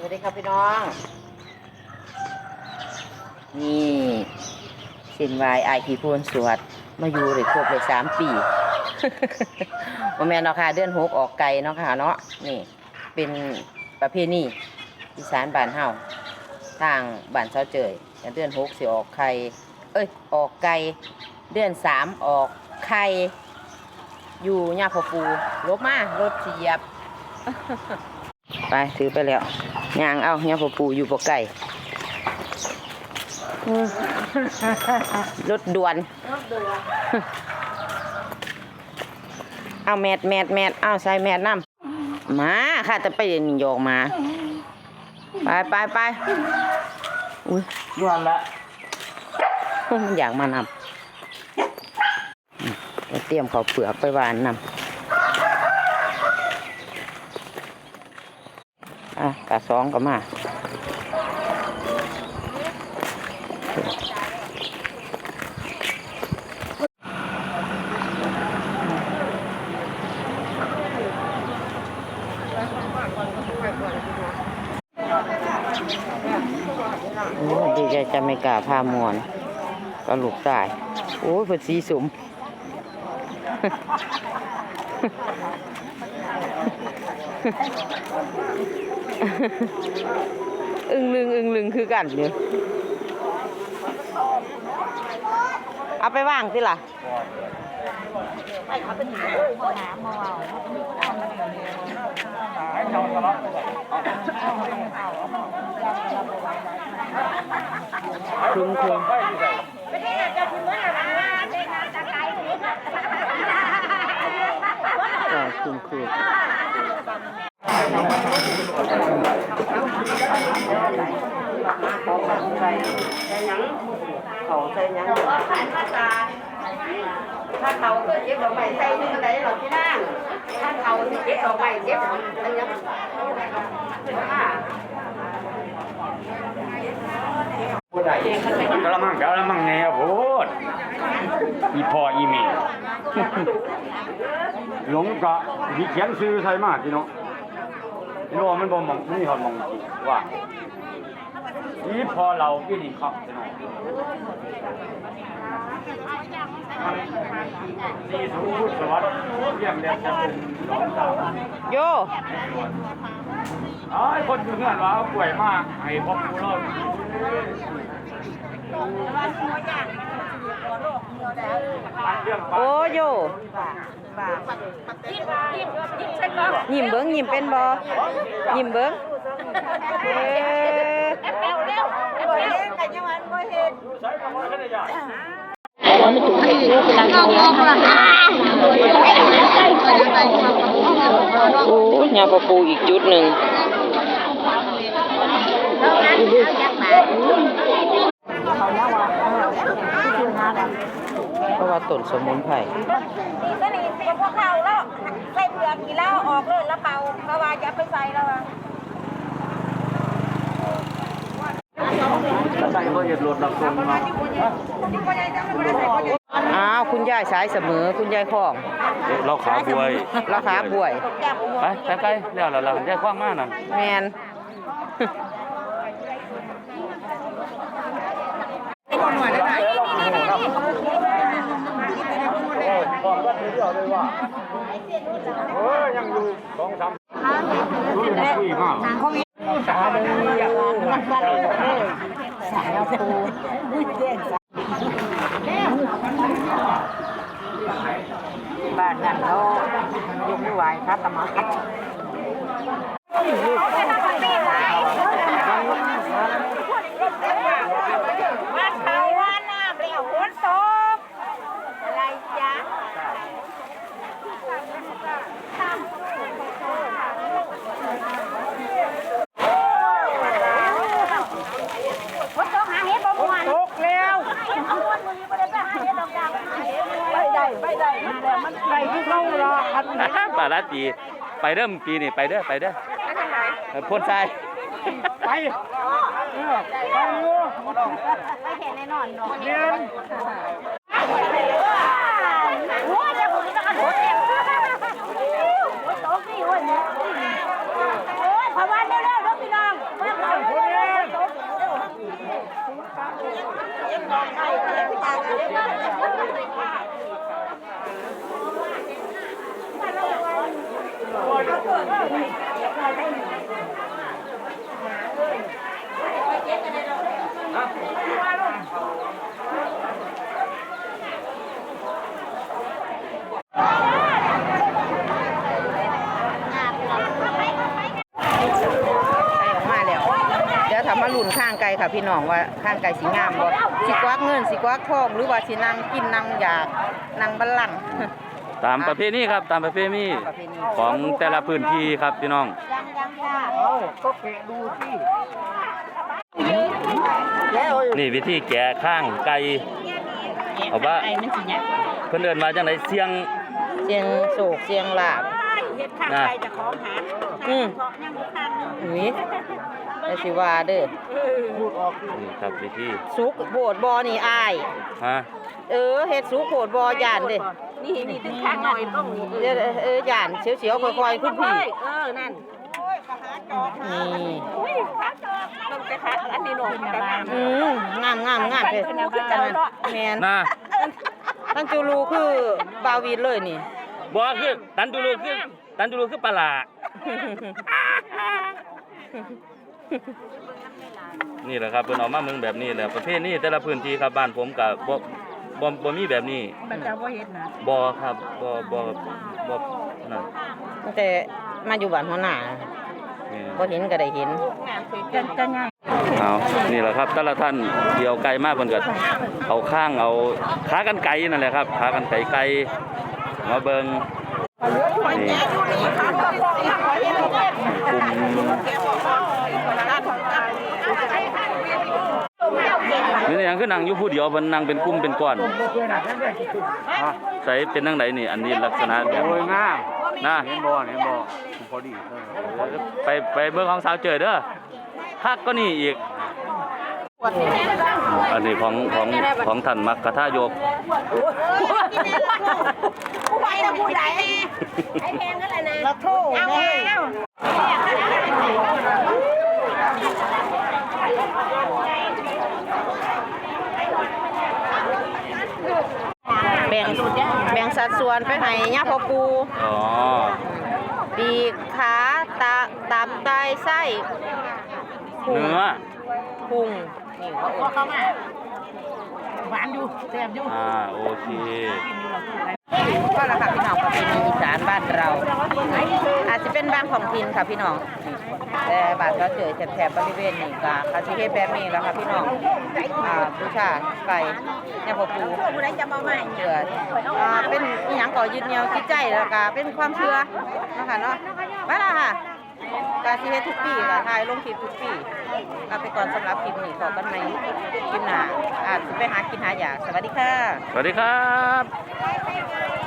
สวัสดีครับพี่น้อง นี่สินวายไอพีพูนสวด มาอยู่เลยครบเลยสามปีโมแมนเนาะค่ะ เดือนหกออกไก่เนาะค่ะเนาะนี่ เป็นประเพณีอีสานบ้านเฮาทางบ้านเสาเจยเดือนหกสิออกไข่เอ้ยออกไก่เดือนสามออกไข่อยู่ย่าพอปูลบมารถเสียบ ไป ถือไปแล้ว ยางเอาเนี่ยพอปูอยู่ปกไก่อืมรถด่วน เอาแมดแมดแมดเอาใส่แมดน้ำมาค่ะจะไปหนึ่งโยกมา ไปไปไปอุ้ยย้อนละมันอยากมานำอืมไปเตรียมเขาวเปลือกไปหวานนำอะ กะสองก็มาโอ้ดีใจจะไม่กล้าพามวนก็หลูกตาย โอ้ยเพิ่นสีสุม อึ้งลึงอึ้งลึงคือกันอยู่เอาไปว่างสิล่ะคลุมคลุมอ่าคลุมคลุม เขาใส่ยังถ้าเขาเก็บดอกไม้ใส่นี่ได้หรอกที่นั่งถ้าเขาเก็บดอกไม้เก็บอะไรยังกระมังกระมังไงครับโพดอีพออีเมลหลงกะมีเขียนซื้อใส่มากพี่น้อง พี่น้องมันบ่มองนี่หอนมองจริงว่าอีพอเราพี่นี่ครับพี่น้องนี่สูงสวัสดิ์เยี่ยมเด็ดจะเป็นสองสาวโยไอ้คนเงื่อนว่าป่วยมากให้พ่อครูเลา โอ้โยยิ้มเบิ้งยิ้มเป็นบ่ยิ้มเบิ้งเอ้ยใช้คำว่าขนาดโอ้ยยาปะปูอีกจุดหนึ่ง เพราะว่าต้นสมุนไพรก็นี่เป็นพวกเขาแล้วใส่เผือกกี่แล้วออกเลยแล้วเป่าเพราะว่าจะไปใส่แล้วอะใส่ก็เหยียดรถดับเพลิงมาอ้าวคุณยายสายเสมอคุณยายของ เราขาบวยราคาบวย ไปไปไปแล้วเราได้ความมากนั่นแมน ความรัก เดียวเลยว่าเออยังอยู่สองสามรู้เลยคุยมากบ้านนั้นเขายกมือไหวพระตมะ ว่าเขาว่าน้ำแล้วฝนตกอะไรจ๊ะ ฝนตกหาเห็ดบ่ม่วนตกแล้วเอาม่วนมือนี้บ่ได้ไปหาเห็ดดอกดาวไปหาเห็ดไปได้ไปได้แต่มันไกลที่เขารออัน ปาลาตีไปเริ่มปีนี่ไปเด้อไปเด้อพ่นทรายไปเห็นแน่นอนเนาะเรียนโอ้ยจะผมจะกระโดดเองโอ้ยตกนี่โอ้ยโอ้ยพอวันเร็วๆเด้อพี่น้อง ใส่ออกมาแล้ว เดี๋ยว ทำมาลุ่นข้างไก่ค่ะพี่น้องว่าข้างไก่สีงามบ่สิกวักเงินสิกวักทองหรือว่าสินั่งกินนั่งอยากนั่งบัลลังก์ ตามประเพณีครับตามประเพณีประเพณีของแต่ละพื้นที่ครับพี่น้องยังยังค่ะเอาก็แกะดูที่นี่วิธีแกะข้างไก่เอาว่าไอ้มันสิเนี่ยเพิ่นเดินมาจังไดเสียงเสียงโศกเสียงลาบเฮ็ดข้างนะใครจะของหาอืมเพราะยังบ่ข้างหนึ งอุ้ยแต่สิว่าเด้อพูดออกนี่ครับวิธีสุกโบดบอนี่อาย ฮะเออเฮ็ดสุกโบดบอย่านเด้นี่นี่ถึงข้างหน่อยต้องนี่เดี๋ยวเออย่านเสียวๆค่อยๆคุณพี่เออนั่นนี่อุ้ยขาจอบต้องไปขาอันนี้หน่อยกระดานอืมงามงามงามเด้แม่นนะท่านจูรูคือบาวีดเลยนี่บ่คือตันตุลูคือตันตุลูคือปลาหลา นี่แหละครับเพิ่นเอามาเมืองแบบนี้แหละประเภทนี้แต่ละพื้นที่ครับบ้านผมก็บ่บ่บ่มีแบบนี้มันจะบ่เฮ็ดนะบ่ครับบ่บ่บ่นั่นตั้งแต่มาอยู่บ้านหัวหน้านี่บ่เห็นก็ได้เห็นจะจะง่ายเอานี่แหละครับแต่ละท่านเดี่ยวไก่มากเพิ่นก็เอาข้างเอาขากันไก่นั่นแหละครับขากันไก่ไก่มาเบิ่งนี่กลุ่ม นี่ยังคือนั่งอยู่ผู้เดียวเพิ่นนั่งเป็นกลุ่มเป็นก้อนใส่เป็นจังไดนี่ อันนี้ลักษณะแบบโอ้ยงามนะเห็นบ่เห็นบ่พอดีเออไปไปเบิ่งของสาวเจอเด้อคักก็นี่อีก อันนี้ของของของท่านมักกะทายกผู้ใดนะผู้ใดไอ้แพงก็เลยนะเราโทษเอาแล้ว แบ่งแบ่งสัดส่วนไปให้ย่าพ่อปูอ๋อปีกขาตาตับไตไส้พุงเนื้อพุงนี่เขาเอิ้นเข้ามาหวานอยู่แซ่บอยู่อ่าโอเค ก็และค่ะพี่น้องประเพณีอีสานบ้านเรา อาจจะเป็นบางของทินค่ะพี่น้องแต่บานเราเจอแถบๆบริเวณนี้ก็อาจจะเฮแบบนี้แล้วค่ะพี่น้องอ่าบูชาไก่ย่าพ่อปูผู้ใดจะมาใหม่เชื่ออ่าเป็นอหยังก่อยึดเหนี่ยวจิตใจแล้วก็เป็นความเชื่อนะคะเนาะไปละค่ะการที่เฮ็ดทุกปีก็ถ่ายลงคลิปทุกปีเอาไปก่อนสำหรับคลิปนี้ขอกันในคลิปหน้าอาจจะไปหากินหาอยากสวัสดีค่ะ สวัสดีครับ